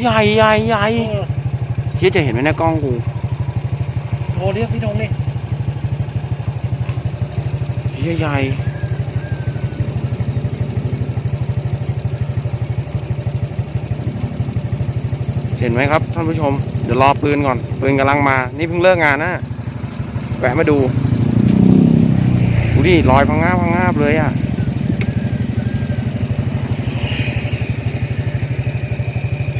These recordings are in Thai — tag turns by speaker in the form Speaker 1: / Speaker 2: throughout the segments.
Speaker 1: ใหญ่ใหญ่ใหญ่
Speaker 2: เออ
Speaker 1: เฮียจะเห็นไหมในกล้องกู
Speaker 2: โทรเรียกพี่ธงนี่
Speaker 1: เฮียใหญ่เห็นไหมครับท่านผู้ชม เดี๋ยวรอปืนก่อน ปืนกำลังมา นี่เพิ่งเลิกงานนะแวะมาดูดูดิลอยพังงาบพังงาบเลยอะ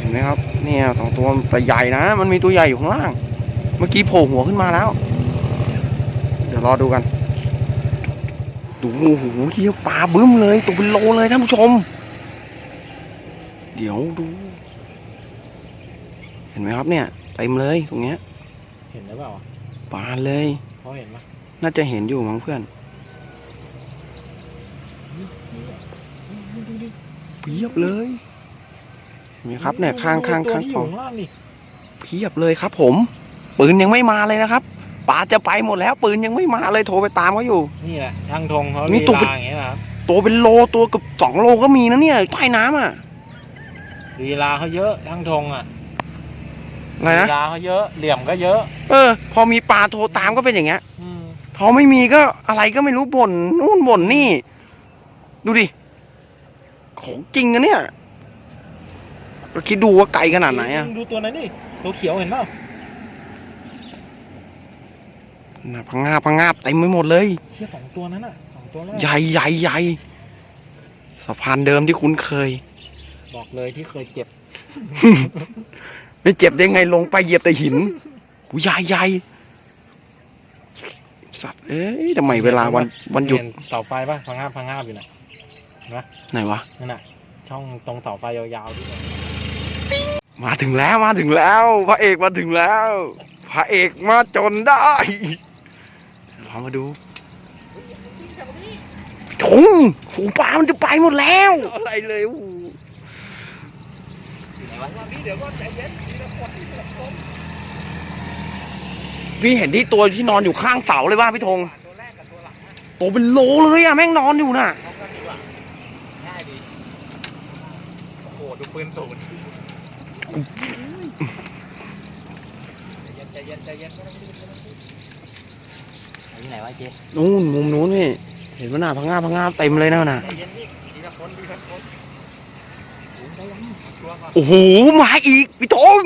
Speaker 1: เห็ นไหมครับเนี่ยสองตัวแต่ใหญ่นะ มันมีตัวใหญ่อยู่ข้างล่าง เมื่อกี้โผล่หัวขึ้นมาแล้ว เดี๋ยวรอดูกันดูโอ้โหเฮียปลาบึ้มเลยตัวเป็นโลเลยท่านผู้ชม เดี๋ยวดู เห็นไหมครับเนี่ยเต็มเลยตรงเนี้ย
Speaker 2: เห็นหรือเปล่า
Speaker 1: ปลาเลย
Speaker 2: เขาเห็นไหม
Speaker 1: น่าจะเห็นอยู่มั้งเพื่อนเพียบเลยเห็ นไหมครับเนี่ยข้างข้างข้าง
Speaker 2: ตัวที่
Speaker 1: คล
Speaker 2: อ
Speaker 1: อง
Speaker 2: ยู่ข้างล่างนี่
Speaker 1: เพียบเลยครับผม ปืนยังไม่มาเลยนะครับปลาจะไปหมดแล้ว ปืนยังไม่มาเลยโทรไปตามเขาอยู่
Speaker 2: นี่แหละช่างธงเขา
Speaker 1: นี่
Speaker 2: ลี
Speaker 1: ตัว
Speaker 2: ลาอย่างเงี้ยนะครับ
Speaker 1: ตัวเป็นโลตัวเกับสองโลก็มีนะเนี่ยใต้น้ำอะ
Speaker 2: ลีลาเขาเยอะช่างธงอะ
Speaker 1: อะไรนะ
Speaker 2: ลีลาเขาเยอะเหลี่ยมก็เยอะ
Speaker 1: เออ พอมีปลาโทรตามก็เป็นอย่างเงี้ย
Speaker 2: อืม
Speaker 1: พอไม่มีก็อะไรก็ไม่รู้บ่นนู่นบ่นนี่ ดูดิของจริงอะเนี่ย เราคิดดูว่าไกลขนาดไหนอะ
Speaker 2: ดูตัวนั้นนี่ตัวเขียวเห็นเปล่า
Speaker 1: น่ะพังงาบพังงาบเต็มไปหมดเลย
Speaker 2: เชี่ยสองตัวนั้นอะสองตัวแรก
Speaker 1: ใหญ่ใหญ่ใหญ่สะพานเดิมที่คุ้นเคย
Speaker 2: บอกเลยที่เคยเจ็บ
Speaker 1: ไม่เจ็บได้ไงลงไปเหยียบแต่หินหูใหญ่ใหญ่สัตว์เอ้ยทำไมเวลาวันวันหยุด
Speaker 2: เห็เสาไฟป่ะพังงาบพังงาบอยู่น่ะ
Speaker 1: ไหนวะ
Speaker 2: นั่นน่ะช่องตรงเสาไฟยาวๆที่
Speaker 1: มาถึงแล้วมาถึงแล้ว พระเอกมาถึงแล้ว พระเอกมาจนได้ลองมาดูถงหูปลามันจะไปหมดแล้ว อะไรเลยโอ้โหพี่เห็นที่ตัวที่นอนอยู่ข้างเสาเลยว่าพี่ธงตัวเป็นโลเลยอะแม่งนอนอยู่น่ะ
Speaker 2: ง่ายดีโอ้โหดูปืนตูด ใจเย็นใจเย็นที่ไหนวะเจ๊
Speaker 1: นู่นมุมนู้นพี่เห็นว่าหน้าพังงาพังงาเต็มเลยนะน่ะ
Speaker 2: ใจเย็นนี่ทีละคนทีละคนโอ้
Speaker 1: โหมาอีกพี่ธง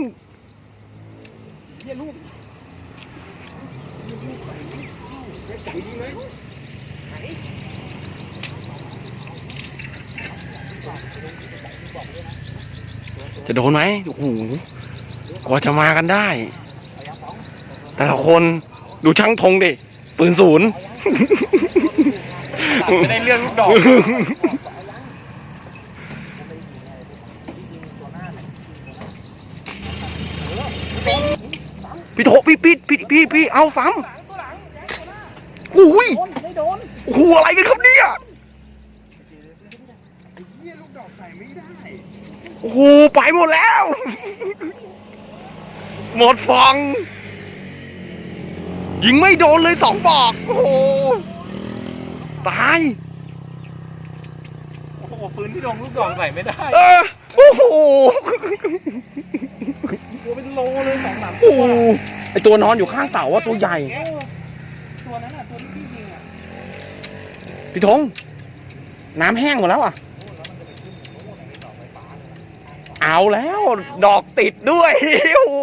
Speaker 2: เฮียลูก
Speaker 1: จะโดนไหมโอ้โหกว่าจะมากันได้ แต่ละคนดูช่างธงดิ ปืนศูนย์
Speaker 2: ไม่ได้เรื่องลูกดอก
Speaker 1: พี่โถพี่พี่พี่พี่พี่เอาซ้ำอุ้ย
Speaker 2: ไม่โดน
Speaker 1: โอ้โหอะไรกันครับเนี่ย
Speaker 2: เฮียลูกดอกใส่ ไม่ได้
Speaker 1: โอ้โห ไปหมดแล้ว หมดฟอง ยิงไม่โดนเลยสองบอก โอ้โห ตาย
Speaker 2: โอ้โหปืนที่โดนลูกดอกใส่ไม่ได้
Speaker 1: เออ โอ้โห
Speaker 2: ตัวเป็นโลเลยสองสามตั
Speaker 1: โอ้
Speaker 2: ว
Speaker 1: โหไอตัวนอนอยู่ข้างเสาว่าตัวใหญ่
Speaker 2: เออตัวนั้นอะตัวที่พี่ยิงอะ
Speaker 1: พี่ธงน้ำแห้งหมดแล้วอะ เอาแล้ว ดอกติดด้วยโอ้โห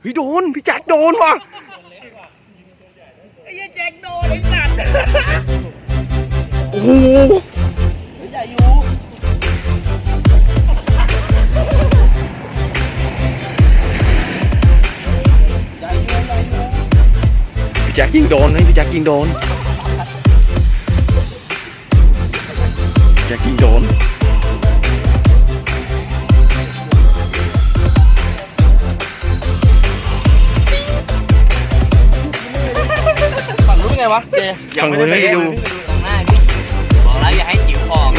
Speaker 1: เฮ้ยโดน พี่แจ็คโดนว่ะ
Speaker 2: ไอ้เหี้ยแจ็คโดนไอ้สัตว์
Speaker 1: โอ้โห
Speaker 2: ใหญ่อยู่
Speaker 1: พี่แจ็คยิงโดนนะพี่แจ็คยิงโดน จ็คยิงโดน
Speaker 2: ฝั่งรู้ไงวะเจ
Speaker 1: ยังไม่ได้ดู
Speaker 3: ตรงหน้าพี่บอกแล้วอย่าให้จิ๋วออก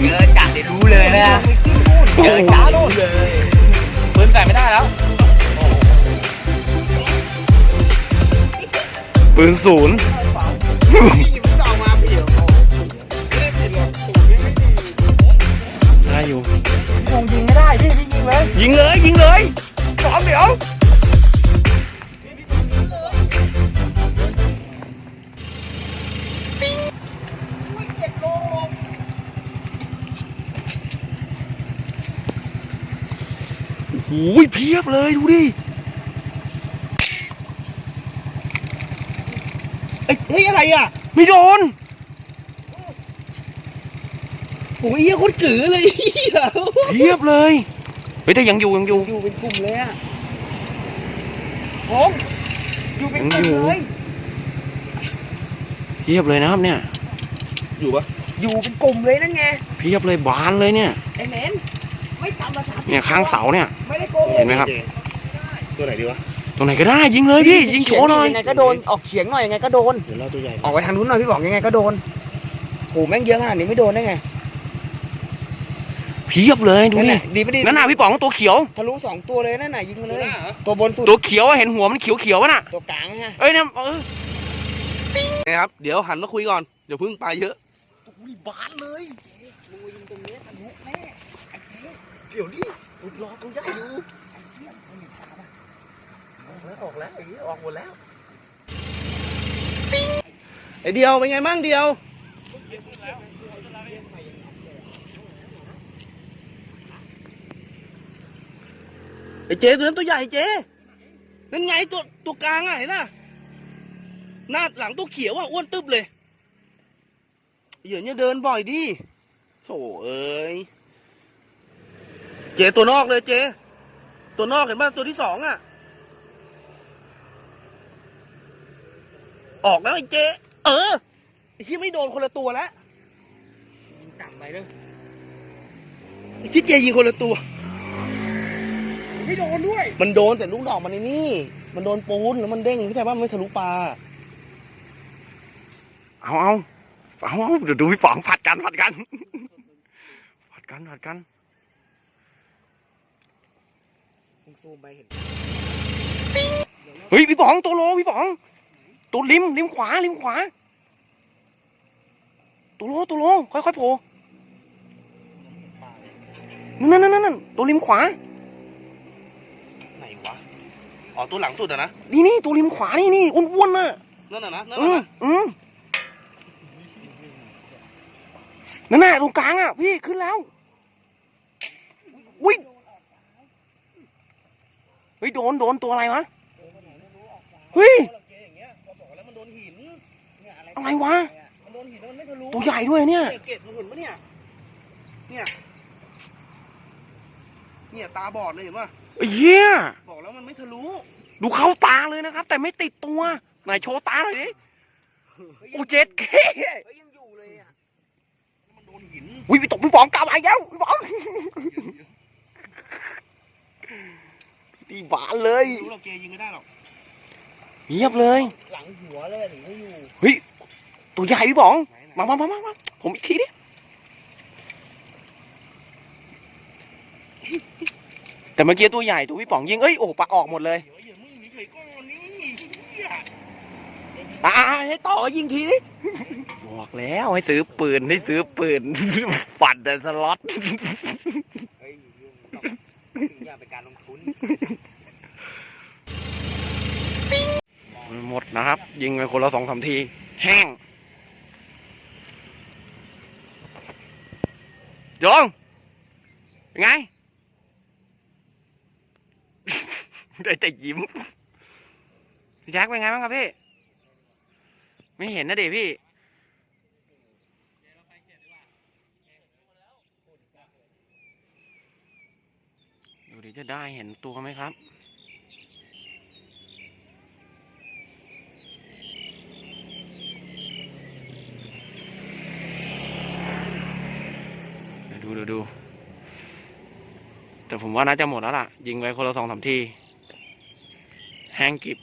Speaker 3: เจอจัดเดี๋ยวรู้เลยนะเจอจัดรู้เลย
Speaker 2: ปืนใส่ไม่ได้แล้ว
Speaker 1: ปืนศูนย์
Speaker 3: ยิงเล
Speaker 1: ยสองเดี๋ยวโอ้โหเพียบเลยดูดิ
Speaker 4: เอ้เฮ้ยอะไรอะ
Speaker 1: ไม่โดน
Speaker 4: โอ้ยเหี้ยคตรกือเลยเหี้ย
Speaker 1: เพียบเลย เฮ้ยแต่ยังอยู่ยังอยู่
Speaker 4: อยู่เป็นกลุ่มเลยอะผมอยู่เป็นกลุ่มเลย
Speaker 1: เพียบเลยนะครับเนี่ย
Speaker 4: อยู่ปะอยู่เป็นกลุ่มเลยนั่นไง
Speaker 1: เพียบเลยบานเลยเนี่ย
Speaker 4: ไอ้เหม็นไม่ต่ำกว่าสามสิบ
Speaker 1: เนี่ยข้างเสาเนี่ย
Speaker 4: ไม่ได้โกง
Speaker 1: เห็นไหมครับ
Speaker 4: ตัวไหนดีวะ
Speaker 1: ตรงไหนก็ได้ยิงเลยพี่ยิงโชว์หน่อย
Speaker 4: ยังไงก็โดนออกเฉียงหน่อยยังไงก็โดน
Speaker 5: เดี๋ยวเราตัวใหญ่
Speaker 4: ออกไปทางนู้นหน่อยพี่บอกยังไงก็โดนโอ้แม่งเยอะขนาดนี้ไม่โดนได้ไง
Speaker 1: เพียบเลยดู
Speaker 4: นั่น
Speaker 1: นี่
Speaker 4: น่ะดีไม่ดี
Speaker 1: นั่นน่ะพี่ป๋องตัวเขียว
Speaker 4: ทะลุสองตัวเลยนั่นน่ะยิงมาเลย ตัวบนสุด
Speaker 1: ตัวเขียวอะเห็นหัวมันเขียวเขียวๆอะน่ะ
Speaker 4: ตัวกลางฮะ
Speaker 1: เอ้ยเนี่ยเออ
Speaker 5: นะครับเดี๋ยวหันมาคุยก่อนเดี๋ยวพึ่งไปเยอะ
Speaker 4: บานเลยมึงมายิงตรงนี้ทะลุแน่
Speaker 5: เดี๋ยวนี้รอตัวใหญ่อยู่ออกแล้วออกแล้วไอ้เหี้ยออกหมดแล้วไอเดียวเป็นไงมั่งเดียว เจตัวนั้นตัวใหญ่เจนั่นไงตัวตัวกลางอะเห็นน่ะหน้าหลังตัวเขียวอะอ้วนตึ๊บเลยเหยื่อเนี่ยเดินบ่อยดิโถเอ้ยเจตัวนอกเลยเจตัวนอกเห็นป่ะตัวที่สองอะ ออกแล้วไอ้เจเออไอ้ที่ไม่โดนคนละตัวแล้ว
Speaker 4: ยิงต่ำไปเลย
Speaker 5: ไอ้ที่เจยิงคนละตัว
Speaker 4: ไม่โดนด้วย
Speaker 5: มันโดนแต่ลูกดอกมันในนี่ มันโดนปูนแล้วมันเด้งเข้าใจป่ะมันไม่ทะลุปลา
Speaker 1: เอาเอาเอาเอาเดี๋ยวดูพี่ป๋องผัดกันผัดกัน ผัดกันผัดกัน
Speaker 4: มึงซูมไปเห็น
Speaker 1: เฮ้ยพี่ป๋องตัวโลพี่ป๋อง ตัวริมริมขวาริมขวา ตัวโลตัวโลค่อยๆโผล่นั่นนั่นนั่นนั่นตัวริมขวา
Speaker 5: ไหนวะ อ๋อตัวหลังสุดอะนะ
Speaker 1: นี่นี่ตัวริมขวานี่นี่อ้วนๆน่ะ
Speaker 5: นั่นน่ะนะนั่น
Speaker 1: อื
Speaker 5: น่ะ
Speaker 1: ม
Speaker 5: นะ
Speaker 1: อืมนั่นน่ะตรงกลางอะพี่ขึ้นแล้วอุ้ยเฮ้ยโดนโดนตัวอะไรวะเฮ้ย
Speaker 5: เจอย่างเงี้ยบอกบอกแล้วมันโดนหิน
Speaker 4: เนี่ยอะไร
Speaker 1: อะไรวะ
Speaker 5: มันโดนหินแล้วมันไม่ทะลุ
Speaker 1: ตัวใหญ่ด้วยเนี่ย
Speaker 5: เนี่ยเกล็ดมันเห็นปะเนี่ยเนี่ยเนี่ยตาบอดเลยเห็นปะ
Speaker 1: ไอ้ เหี้ย
Speaker 5: บอกแล้วมันไม่ทะลุ
Speaker 1: ดูเข้าตาเลยนะครับ แต่ไม่ติดตัวไหนโชว์ตาหน่อยดิโอ้เจ็ดเค
Speaker 4: เฮ้ยยังอยู่เลยอะ
Speaker 5: มันโดนหิน
Speaker 1: วิพี่ตกพี่ป๋องกลับมาอีกแล้วพี่ป๋องตีบานเลย
Speaker 5: ไม่รู้หรอกเจยิงไม่ได้หรอก
Speaker 1: เงียบเลย
Speaker 4: หลังหัวเลยถึงไม่อยู่
Speaker 1: เฮ้ยตัวใหญ่พี่ป๋อง
Speaker 5: ไหน
Speaker 1: มามามามามาผมอีกทีดิ แต่เมื่อกี้ตัวใหญ่ตัวพี่ป๋องยิงเอ้ยโอ้ปลาออกหมดเลย
Speaker 5: เดี๋ยวอย่ามึงมีใครก้อนนี่เหี้ย
Speaker 1: อ่าให้ต่อยิงทีดิบอกแล้วให้ซื้อปืนให้ซื้อปืนฝันแต่สล็อต
Speaker 4: เฮ้ยยุ่งต้องถึงอย่างเป็นการลงทุน
Speaker 1: หมดนะครับ ยิงไปคนละสองสามทีแห้งโยงเป็นไง ได้แต่ยิ้มพี่แจ็คเป็นไงบ้างครับพี่ ไม่เห็นนะเด็พี่ดูดิจะได้เห็นตัวไหมครับเดี๋ยวดูดูดู แต่ผมว่าน่าจะหมดแล้วล่ะ ยิงไปคนละสองสามที แห้งกริบ